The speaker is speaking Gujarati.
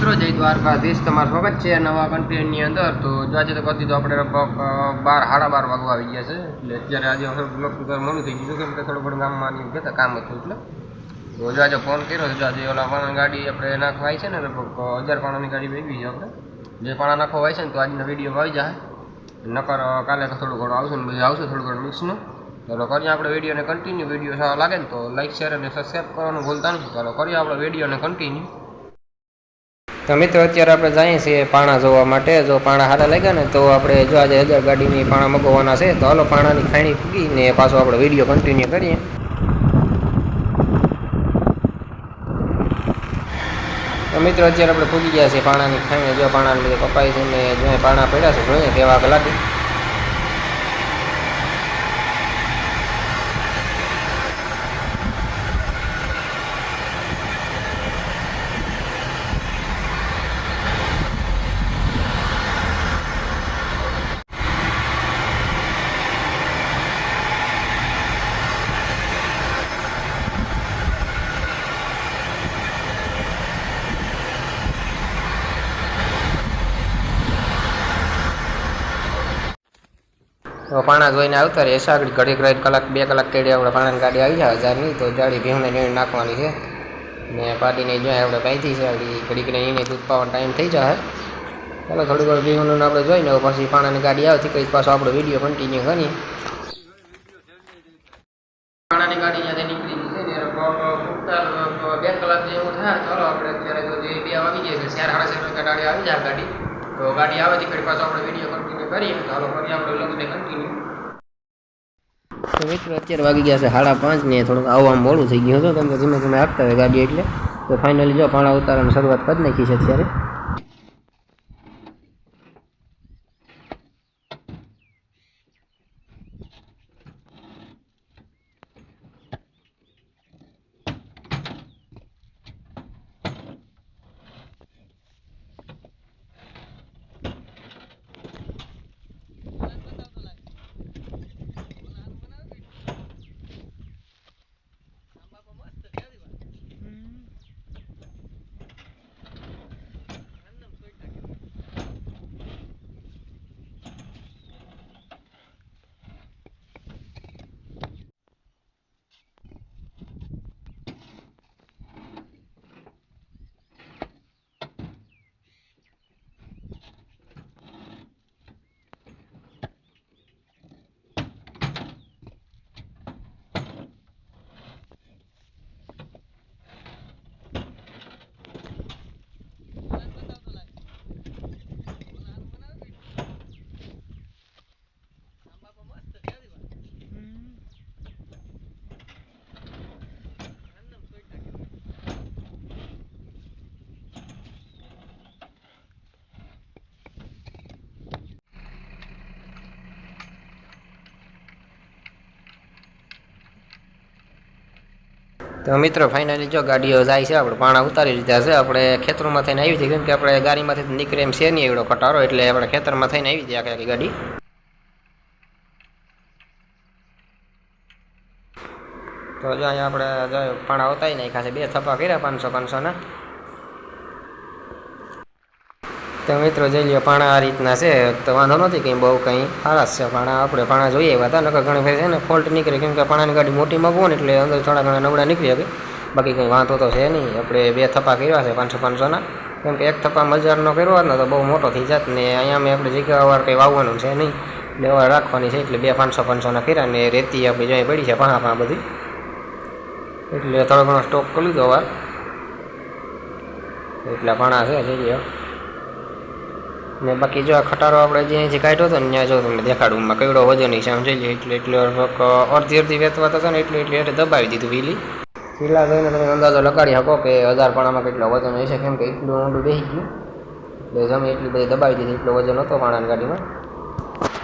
મિત્રો, જય દ્વારકાધીશ. તમારું સ્વાગત છે નવા કન્ટેન્ટની અંદર. તો આજે તો કદી તો આપણે લગભગ બાર, સાડા બાર વાગવા આવી ગયા છે. એટલે અત્યારે આજે હવે બ્લોક સુધાર મોડું થઈ ગયું કેમ કે થોડું ઘણું ગામમાં આવી ગયા કામ હતું એટલે. તો જો આજે ફોન કર્યો જો આજે ઓલા પાણા ગાડી આપણે નાખવા આવી છે ને, લગભગ હજાર પાણાની ગાડી વેચવી છે આપણે. જે પાણા નાખવા હોય છે ને, તો આજનો વીડિયો આવી જાય. નકર કાલે તો થોડું ઘણું આવશે ને, બધું આવશે, થોડું ઘણું મિક્સનું ચાલો, કરીએ આપણે વિડીયોને કન્ટિન્યુ વીડિયો સારો લાગે ને તો લાઈક શેર અને સબસ્ક્રાઈબ કરવાનું ભૂલતા નથી. ચાલો, કરીએ આપણે વિડીયોને કન્ટિન્યુ તો મિત્રો, અત્યારે આપણે જઈએ છીએ પાણા જોવા માટે. જો પાણા સારા લાગ્યા ને, તો આપણે જો આજે હજાર ગાડીની પાણા મગવાના છે. તો હાલો પાણાની ખાણી પૂગીને પાછો આપણે વીડિયો કન્ટિન્યુ કરીએ. મિત્રો, અત્યારે આપણે પૂગી ગયા છીએ પાણાની ખાઈને જો પાણાને કપાઈ છે ને, જો પાણા પડ્યા છે જોઈએ કેવા લાગે. પાણા જોઈને આવતા રહે. આગળ ઘડીક રાઈટ કલાક બે કલાક કેડી આપણે પાણાની ગાડી આવી જાય હજારની તો જાડી ભીમને નીણ નાખવાની છે. ને પાટીને જોઈએ આપણે પાઈથી છે આગળ ઘડીકને એને દૂધ પાવાનો ટાઈમ થઈ જાય. ચાલો થોડું ઘણું ભીમનું આપણે જોઈને પછી પાણાની ગાડી આવતી કંઈક પાછો આપણો વીડિયો કન્ટિન્યુ કરીએ. પાણાની ગાડી બે કલાક જેવું થાય. ચાલો, આપણે અત્યારે બે વાગી જાય છે, ચાર, સાડા ચાર ગાડી આવી જાય ગાડી. તો ગાડી આવે ફરી પાછો આપણે વીડિયો કન્ટિન્યુ કરીએ. તો હાલો, ફરી આપણે લગ્ન કન્ટિન્યુ તો મિત્રો, અત્યારે વાગી ગયા છે સાડા પાંચ ને થોડુંક આવવામાં મોડું થઈ ગયું હતું. કેમ કે ધીમે ધીમે આપતા હોય ગાડી એટલે. તો ફાઇનલી જો પાણા ઉતારવાની શરૂઆત કરી નાખી છે અત્યારે. તો મિત્રો ફાઇનલી જો ગાડીઓ જાય છે, આપણે પાણા ઉતારી લીધા છે, આપણે ખેતરોમાં થઈને આવી છે કેમ કે આપણે ગાડીમાંથી નીકળે એમ છે નહીં એવડો કટારો એટલે આપણે ખેતરમાં થઈને આવી છે આખી ગાડી. તો જો અહીંયા આપણે પાણા ઉતારી નાખ્યા છે, બે થપ્પા કર્યા, પાંચસો પાંચસોના તો મિત્રો જોઈ લ્યો, પાણા આ રીતના છે, તો વાંધો નથી કંઈ બહુ કંઈ. જ છે પાણા, આપણે પાણા જોઈએ એવા હતા, નકર ઘણી ફેર છે ને ફોલ્ટ નીકળે, કેમ કે પાણાની ગાડી મોટી મગવો ને એટલે અંદર થોડા ઘણા નબળા નીકળી શકે. બાકી કંઈ વાંધો તો છે નહીં. આપણે બે થપ્પા કર્યા છે, પાંચસો પાંચસોના. કેમ કે એક થપ્પા મજારનો કર્યો હોત ને તો બહુ મોટો થઈ જાત ને અહીંયા મેં આપણે જગ્યા વાર કંઈ વાવવાનું છે નહીં. લેવા રાખવાની છે એટલે બે પાંચસો પાંચસોના કર્યા ને રેતી આપણે જોઈ પડી છે, પાણા પાંા બધી. એટલે થોડો ઘણો સ્ટોક કરી લીધો વાર એટલા પાણા છે જોઈએ ને બાકી જો આ ખટારો આપણે જે અહીંથી કાઢ્યો હતો ને, ત્યાં જો તમને દેખાડું માં કઈડો વજન છે આમ જોઈએ એટલે એટલે અડધી અડધી વેચવા થતો ને, એટલે એટલે એટલે દબાવી દીધું વીલી. વીલા જોઈને તમે અંદાજો લગાડી શકો કે હજાર પાણામાં કેટલો વજન હશે, કેમ કે એટલું ઊંડું બેસી ગયું. એટલે જમે એટલી બધી દબાવી દીધી, એટલો વજન હતો પાણાની ગાડીમાં.